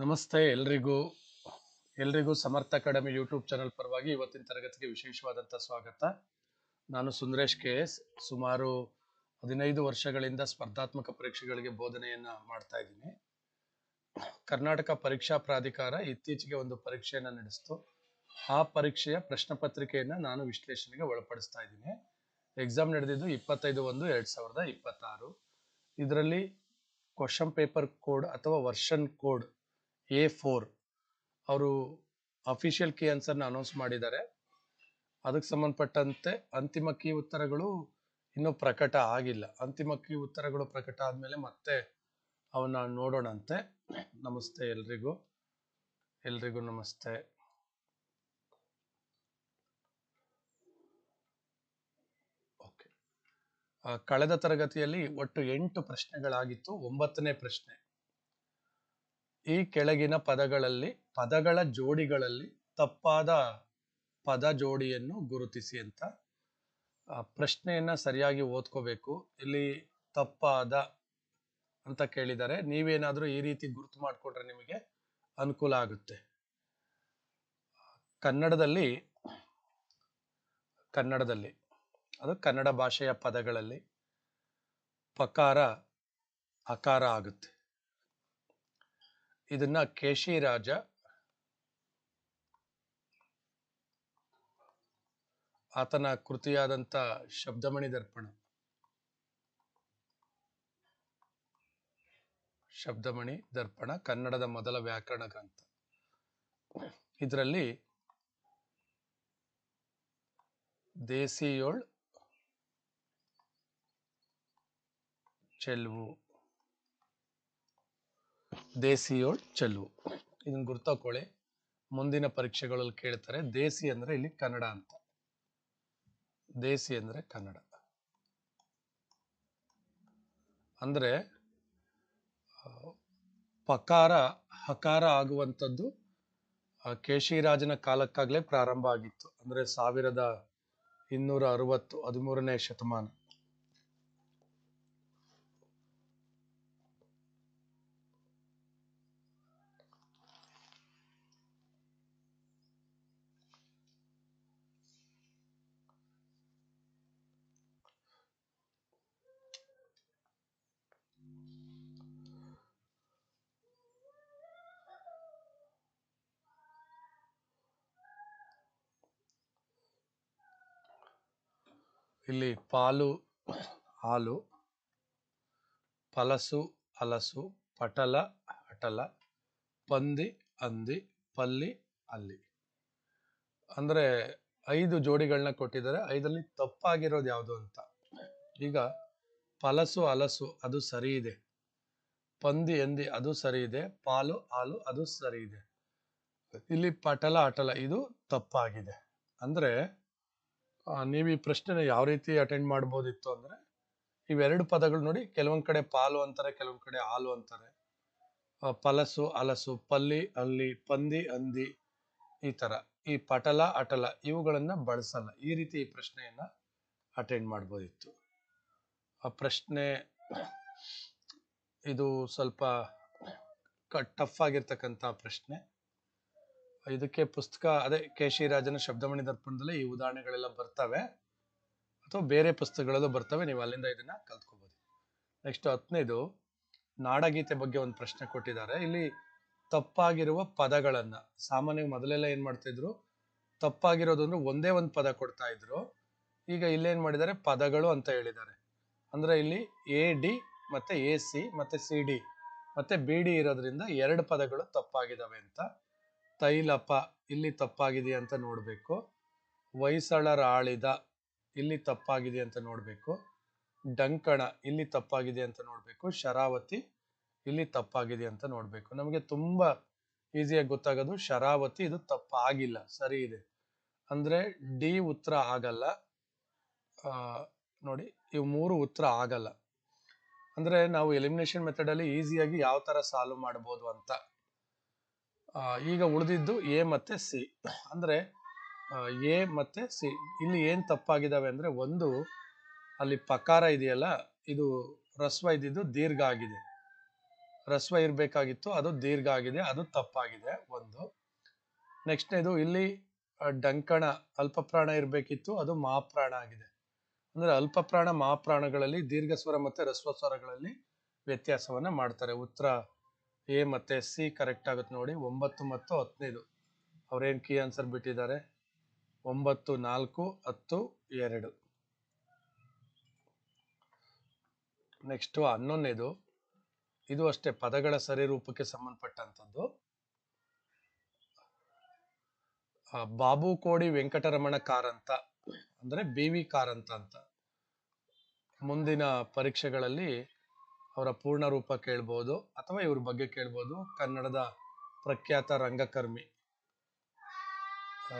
ನಮಸ್ತೆ ಎಲ್ರಿಗೂ. ಎಲ್ರಿಗೂ ಸಮರ್ಥ ಅಕಾಡೆಮಿ ಯೂಟ್ಯೂಬ್ ಚಾನಲ್ ಪರವಾಗಿ ಇವತ್ತಿನ ತರಗತಿಗೆ ವಿಶೇಷವಾದಂಥ ಸ್ವಾಗತ. ನಾನು ಸುಂದರೇಶ್ ಕೆ ಎಸ್. ಸುಮಾರು ಹದಿನೈದು ವರ್ಷಗಳಿಂದ ಸ್ಪರ್ಧಾತ್ಮಕ ಪರೀಕ್ಷೆಗಳಿಗೆ ಬೋಧನೆಯನ್ನು ಮಾಡ್ತಾ ಇದ್ದೀನಿ. ಕರ್ನಾಟಕ ಪರೀಕ್ಷಾ ಪ್ರಾಧಿಕಾರ ಇತ್ತೀಚೆಗೆ ಒಂದು ಪರೀಕ್ಷೆಯನ್ನ ನಡೆಸಿತು. ಆ ಪರೀಕ್ಷೆಯ ಪ್ರಶ್ನೆ ಪತ್ರಿಕೆಯನ್ನ ನಾನು ವಿಶ್ಲೇಷಣೆಗೆ ಒಳಪಡಿಸ್ತಾ ಇದ್ದೀನಿ. ಎಕ್ಸಾಮ್ ನಡೆದಿದ್ದು ಇಪ್ಪತ್ತೈದು ಒಂದು ಎರಡು ಸಾವಿರದ ಇಪ್ಪತ್ತಾರು. ಇದರಲ್ಲಿ ಕ್ವಶನ್ ಪೇಪರ್ ಕೋಡ್ ಅಥವಾ ವರ್ಷನ್ ಕೋಡ್ ಎ ಫೋರ್. ಅವರು ಅಫಿಷಿಯಲ್ ಕೀ ಆನ್ಸರ್ನ ಅನೌನ್ಸ್ ಮಾಡಿದ್ದಾರೆ. ಅದಕ್ಕೆ ಸಂಬಂಧಪಟ್ಟಂತೆ ಅಂತಿಮ ಕೀ ಉತ್ತರಗಳು ಇನ್ನೂ ಪ್ರಕಟ ಆಗಿಲ್ಲ. ಅಂತಿಮ ಕೀ ಉತ್ತರಗಳು ಪ್ರಕಟ ಆದಮೇಲೆ ಮತ್ತೆ ಅವನ್ನ ನೋಡೋಣಂತೆ. ನಮಸ್ತೆ ಎಲ್ರಿಗೂ. ಎಲ್ರಿಗೂ ನಮಸ್ತೆ. ಓಕೆ. ಕಳೆದ ತರಗತಿಯಲ್ಲಿ ಒಟ್ಟು ಎಂಟು ಪ್ರಶ್ನೆಗಳಾಗಿತ್ತು. ಒಂಬತ್ತನೇ ಪ್ರಶ್ನೆ. ಈ ಕೆಳಗಿನ ಪದಗಳಲ್ಲಿ ಪದಗಳ ಜೋಡಿಗಳಲ್ಲಿ ತಪ್ಪಾದ ಪದ ಜೋಡಿಯನ್ನು ಗುರುತಿಸಿ ಅಂತ. ಪ್ರಶ್ನೆಯನ್ನು ಸರಿಯಾಗಿ ಓದ್ಕೋಬೇಕು. ಇಲ್ಲಿ ತಪ್ಪಾದ ಅಂತ ಕೇಳಿದರೆ ನೀವೇನಾದರೂ ಈ ರೀತಿ ಗುರುತು ಮಾಡಿಕೊಂಡ್ರೆ ನಿಮಗೆ ಅನುಕೂಲ ಆಗುತ್ತೆ. ಕನ್ನಡದಲ್ಲಿ ಕನ್ನಡದಲ್ಲಿ, ಅದು ಕನ್ನಡ ಭಾಷೆಯ ಪದಗಳಲ್ಲಿ ಪಕಾರ, ಅಕಾರ ಆಗುತ್ತೆ. ಇದನ್ನ ಕೇಶಿ ರಾಜ ಆತನ ಕೃತಿಯಾದಂತ ಶಬ್ದಮಣಿ ದರ್ಪಣ ಶಬ್ದಮಣಿ ದರ್ಪಣ ಕನ್ನಡದ ಮೊದಲ ವ್ಯಾಕರಣ ಗ್ರಂಥ. ಇದರಲ್ಲಿ ದೇಸಿಯೋಳ್ ಚೆಲ್ವು. ದೇಸಿಯೋಳ್ ಚೆಲ್ಲು ಇದನ್ನ ಗುರ್ತಾಕೊಳ್ಳಿ ಮುಂದಿನ ಪರೀಕ್ಷೆಗಳಲ್ಲಿ ಕೇಳ್ತಾರೆ, ದೇಸಿ ಅಂದ್ರೆ ಇಲ್ಲಿ ಕನ್ನಡ ಅಂತ. ದೇಸಿ ಅಂದ್ರೆ ಕನ್ನಡ. ಅಂದ್ರೆ ಪಕಾರ, ಹಕಾರ ಆಗುವಂಥದ್ದು ಕೇಶಿರಾಜನ ಕಾಲಕ್ಕಾಗಲೇ ಪ್ರಾರಂಭ ಆಗಿತ್ತು. ಅಂದ್ರೆ ಸಾವಿರದ ಇನ್ನೂರ ಅರವತ್ತು ಹದಿಮೂರನೇ ಶತಮಾನ. ಇಲ್ಲಿ ಪಾಲು, ಹಾಲು, ಪಲಸು ಹಲಸು ಪಟಲ ಅಟಲ ಪಂದಿ ಅಂದಿ ಪಲ್ಲಿ, ಅಲ್ಲಿ. ಅಂದ್ರೆ ಐದು ಜೋಡಿಗಳನ್ನ ಕೊಟ್ಟಿದ್ದಾರೆ. ಐದರಲ್ಲಿ ತಪ್ಪಾಗಿರೋದು ಯಾವುದು ಅಂತ. ಈಗ ಪಲಸು ಹಲಸು ಅದು ಸರಿ ಇದೆ. ಪಂದಿ ಎಂದಿ ಅದು ಸರಿ ಇದೆ. ಪಾಲು, ಹಾಲು, ಅದು ಸರಿ ಇದೆ. ಇಲ್ಲಿ ಪಟಲ ಅಟಲ ಇದು ತಪ್ಪಾಗಿದೆ. ಅಂದ್ರೆ ನೀವು ಈ ಪ್ರಶ್ನೆನ ಯಾವ ರೀತಿ ಅಟೆಂಡ್ ಮಾಡ್ಬೋದಿತ್ತು ಅಂದ್ರೆ ಇವೆರಡು ಪದಗಳು ನೋಡಿ ಕೆಲವೊಂದು ಕಡೆ ಪಾಲು ಅಂತಾರೆ, ಕೆಲವೊಂದು ಕಡೆ ಹಾಲು ಅಂತಾರೆ. ಪಲಸು, ಅಲಸು, ಪಲ್ಲಿ, ಅಲ್ಲಿ, ಪಂದಿ, ಅಂದಿ, ಈ ತರ. ಈ ಪಟಲ, ಅಟಲ ಇವುಗಳನ್ನು ಬಳಸಲ್ಲ. ಈ ರೀತಿ ಈ ಪ್ರಶ್ನೆಯನ್ನ ಅಟೆಂಡ್ ಮಾಡ್ಬೋದಿತ್ತು. ಆ ಪ್ರಶ್ನೆ ಇದು ಸ್ವಲ್ಪ ಟಫ್ ಆಗಿರ್ತಕ್ಕಂಥ ಪ್ರಶ್ನೆ. ಇದಕ್ಕೆ ಪುಸ್ತಕ, ಅದೇ ಕೆ. ಶಿ ಕೇಶಿರಾಜನ ಶಬ್ದಮಣಿ ದರ್ಪಣದಲ್ಲಿ ಈ ಉದಾಹರಣೆಗಳೆಲ್ಲ ಬರ್ತವೆ. ಅಥವಾ ಬೇರೆ ಪುಸ್ತಕಗಳಲ್ಲೂ ಬರ್ತವೆ. ನೀವು ಅಲ್ಲಿಂದ ಇದನ್ನ ಕಲ್ತ್ಕೋಬಹುದು ನೆಕ್ಸ್ಟ್ ಹತ್ತನೇದು, ನಾಡಗೀತೆ ಬಗ್ಗೆ ಒಂದು ಪ್ರಶ್ನೆ ಕೊಟ್ಟಿದ್ದಾರೆ. ಇಲ್ಲಿ ತಪ್ಪಾಗಿರುವ ಪದಗಳನ್ನ ಸಾಮಾನ್ಯ ಮೊದಲೆಲ್ಲ ಏನ್ ಮಾಡ್ತಾ ಇದ್ರು ತಪ್ಪಾಗಿರೋದು ಅಂದ್ರೆ ಒಂದೇ ಒಂದು ಪದ ಕೊಡ್ತಾ ಇದ್ರು. ಈಗ ಇಲ್ಲೇನ್ ಮಾಡಿದ್ದಾರೆ? ಪದಗಳು ಅಂತ ಹೇಳಿದ್ದಾರೆ. ಅಂದ್ರೆ ಇಲ್ಲಿ ಎ, ಡಿ ಮತ್ತೆ ಎ, ಸಿ ಮತ್ತೆ ಸಿ, ಡಿ ಮತ್ತೆ ಬಿ, ಡಿ ಇರೋದ್ರಿಂದ ಎರಡು ಪದಗಳು ತಪ್ಪಾಗಿದಾವೆ ಅಂತ ತೈಲಪ ಇಲ್ಲಿ ತಪ್ಪಾಗಿದೆ ಅಂತ ನೋಡಬೇಕು. ಹೊಯ್ಸಳರ ಆಳಿದ, ಇಲ್ಲಿ ತಪ್ಪಾಗಿದೆ ಅಂತ ನೋಡಬೇಕು. ಡಂಕಣ, ಇಲ್ಲಿ ತಪ್ಪಾಗಿದೆ ಅಂತ ನೋಡಬೇಕು. ಶರಾವತಿ, ಇಲ್ಲಿ ತಪ್ಪಾಗಿದೆ ಅಂತ ನೋಡಬೇಕು. ನಮಗೆ ತುಂಬ ಈಸಿಯಾಗಿ ಗೊತ್ತಾಗೋದು, ಶರಾವತಿ ಇದು ತಪ್ಪಾಗಿಲ್ಲ, ಸರಿ ಇದೆ. ಅಂದರೆ ಡಿ ಉತ್ತರ ಆಗಲ್ಲ. ನೋಡಿ, ಇವು ಮೂರು ಉತ್ತರ ಆಗಲ್ಲ. ಅಂದರೆ ನಾವು ಎಲಿಮಿನೇಷನ್ ಮೆಥಡಲ್ಲಿ ಈಸಿಯಾಗಿ ಯಾವ ಥರ ಸಾಲ್ವ್ ಮಾಡ್ಬೋದು ಅಂತ. ಈಗ ಉಳಿದಿದ್ದು ಎ ಮತ್ತೆ ಸಿ. ಅಂದ್ರೆ ಎ ಮತ್ತೆ ಸಿ. ಇಲ್ಲಿ ಏನು ತಪ್ಪಾಗಿದಾವೆ ಅಂದ್ರೆ, ಒಂದು, ಅಲ್ಲಿ ಪಕಾರ ಇದೆಯಲ್ಲ, ಇದು ರಸ್ವ ಇದ್ದಿದ್ದು ದೀರ್ಘ ಆಗಿದೆ. ರಸ್ವ ಇರಬೇಕಾಗಿತ್ತು, ಅದು ದೀರ್ಘ ಆಗಿದೆ, ಅದು ತಪ್ಪಾಗಿದೆ, ಒಂದು. ನೆಕ್ಸ್ಟ್ ಇದು ಇಲ್ಲಿ ಡಂಕಣ, ಅಲ್ಪಪ್ರಾಣ ಇರಬೇಕಿತ್ತು, ಅದು ಮಹಾಪ್ರಾಣ ಆಗಿದೆ. ಅಂದ್ರೆ, ಅಲ್ಪಪ್ರಾಣ ಮಹಾಪ್ರಾಣಗಳಲ್ಲಿ ದೀರ್ಘ ಸ್ವರ ಮತ್ತೆ ರಸ್ವ ಸ್ವರಗಳಲ್ಲಿ ವ್ಯತ್ಯಾಸವನ್ನ ಮಾಡ್ತಾರೆ. ಉತ್ತರ ಎ ಮತ್ತೆ ಸಿ ಕರೆಕ್ಟ್ ಆಗುತ್ತೆ ನೋಡಿ. ಒಂಬತ್ತು ಮತ್ತು ಹತ್ತನೇದು ಅವ್ರೇನ್ ಕೀ ಆನ್ಸರ್ ಬಿಟ್ಟಿದ್ದಾರೆ? ಒಂಬತ್ತು, ನಾಲ್ಕು, ಹತ್ತು, ಎರಡು. ನೆಕ್ಸ್ಟ್ ಹನ್ನೊಂದನೇದು. ಇದು ಅಷ್ಟೇ ಪದಗಳ ಸರಿರೂಪಕ್ಕೆ ಸಂಬಂಧಪಟ್ಟಂಥದ್ದು. ಬಾಬು ಕೋಡಿ ವೆಂಕಟರಮಣ ಕಾರಂತ ಅಂದ್ರೆ ಬಿ ವಿ ಕಾರಂತ ಅಂತ ಮುಂದಿನ ಪರೀಕ್ಷೆಗಳಲ್ಲಿ ಅವರ ಪೂರ್ಣ ರೂಪ ಕೇಳ್ಬೋದು ಅಥವಾ ಇವ್ರ ಬಗ್ಗೆ ಕೇಳ್ಬೋದು. ಕನ್ನಡದ ಪ್ರಖ್ಯಾತ ರಂಗಕರ್ಮಿ.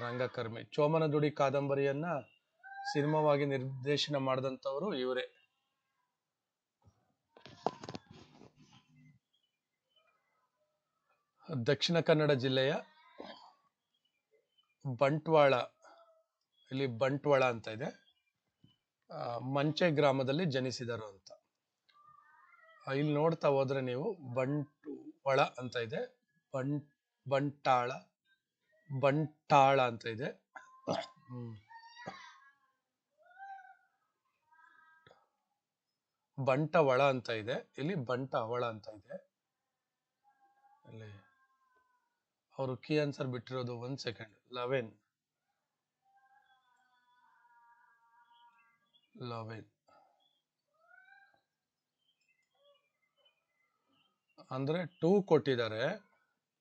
ರಂಗಕರ್ಮಿ. ಚೋಮನದುಡಿ ಕಾದಂಬರಿಯನ್ನ ಸಿನಿಮಾವಾಗಿ ನಿರ್ದೇಶನ ಮಾಡಿದಂಥವರು ಇವರೇ. ದಕ್ಷಿಣ ಕನ್ನಡ ಜಿಲ್ಲೆಯ ಬಂಟ್ವಾಳ, ಇಲ್ಲಿ ಬಂಟ್ವಾಳ ಅಂತ ಇದೆ. ಮಂಚೆ ಗ್ರಾಮದಲ್ಲಿ ಜನಿಸಿದರು ಅಂತ. ಇಲ್ಲಿ ನೋಡ್ತಾ ಹೋದ್ರೆ ನೀವು ಬಂಟು, ಒಳ ಅಂತ ಇದೆ. ಬಂ, ಬಂಟಾಳ ಬಂಟಾಳ ಅಂತ ಇದೆ. ಬಂಟ ಬಂಟವಳ ಅಂತ ಇದೆ. ಇಲ್ಲಿ ಬಂಟ ಅವಳ ಅಂತ ಇದೆ. ಇಲ್ಲಿ ಅವರು ಕೀ ಆನ್ಸರ್ ಬಿಟ್ಟಿರೋದು ಒಂದ್ ಸೆಕೆಂಡ್. ಲವೆನ್. ಲೆವೆನ್. ಅಂದ್ರೆ ಟೂ ಕೊಟ್ಟಿದ್ದಾರೆ.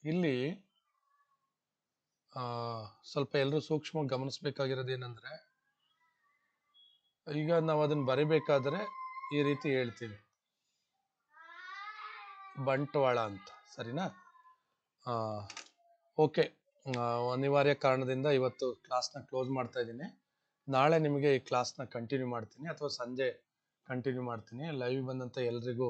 ಇಲ್ಲಿ ಸ್ವಲ್ಪ ಎಲ್ಲರೂ ಸೂಕ್ಷ್ಮವಾಗಿ ಗಮನಿಸಬೇಕಾಗಿರೋದು ಏನಂದ್ರೆ ಈಗ ನಾವು ಅದನ್ನ ಬರಿಬೇಕಾದ್ರೆ ಈ ರೀತಿ ಹೇಳ್ತೀವಿ. ಬಂಟ್ವಾಳ ಅಂತ, ಸರಿನಾ? ಓಕೆ. ಅನಿವಾರ್ಯ ಕಾರಣದಿಂದ ಇವತ್ತು ಕ್ಲಾಸ್ನ ಕ್ಲೋಸ್ ಮಾಡ್ತಾ ಇದ್ದೀನಿ. ನಾಳೆ ನಿಮಗೆ ಈ ಕ್ಲಾಸ್ನ ಕಂಟಿನ್ಯೂ ಮಾಡ್ತೀನಿ, ಅಥವಾ ಸಂಜೆ ಕಂಟಿನ್ಯೂ ಮಾಡ್ತೀನಿ. ಲೈವ್ ಬಂದಂಥ ಎಲ್ರಿಗೂ